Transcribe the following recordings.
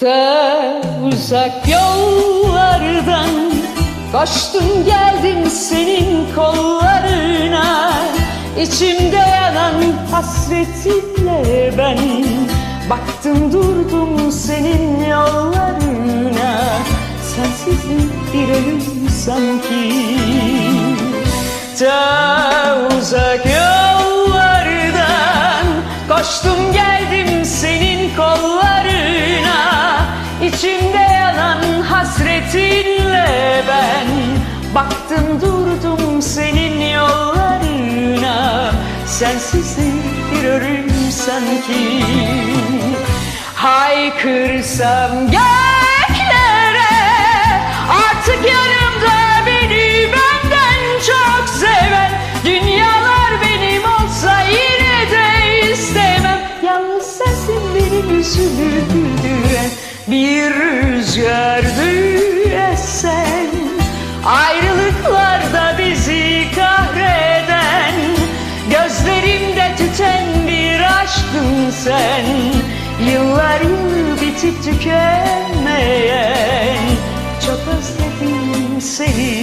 Ta uzak yollardan Koştum geldim senin kollarına. İçimde yanan hasretinle ben Baktım durdum senin yollarına. Sensizlik bir ölüm sanki. Ta Baktım durdum senin yollarına. Sensizlik bir ölüm sanki. Haykırsam göklere Artık yanımda beni benden çok seven. Dünyalar benim olsa yine de istemem. Yalnız sensin benim yüzümü güldüren. Bir rüzgardı esen sen Yıllar yılı bitip tükenmeyen Çok özledim seni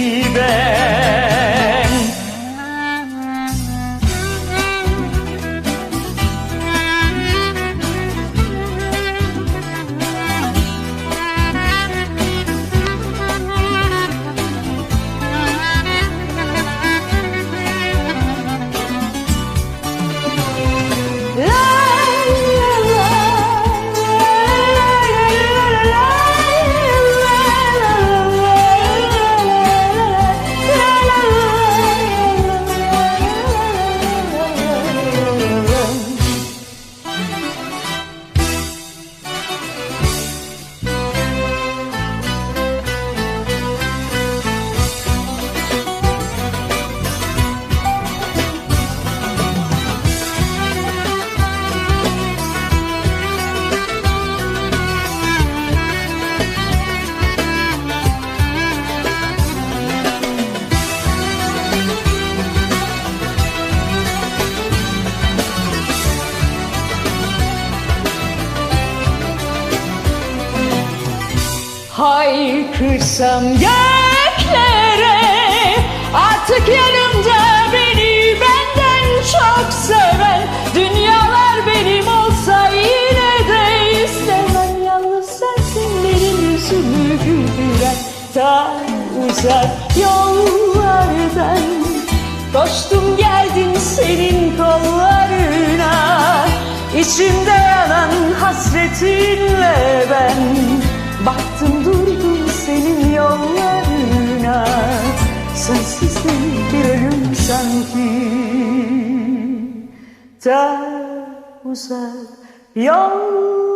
Haykırsam göklere Artık yanımda beni benden çok seven Dünyalar benim olsa yine de istemem. Yalnız sensin benim yüzümü güldüren Ta uzak yollardan Koştum geldim senin kollarına İçimde yanan hasretinle ben. Baktım Sensizlik bir ölüm sanki. Ta uzak yollardan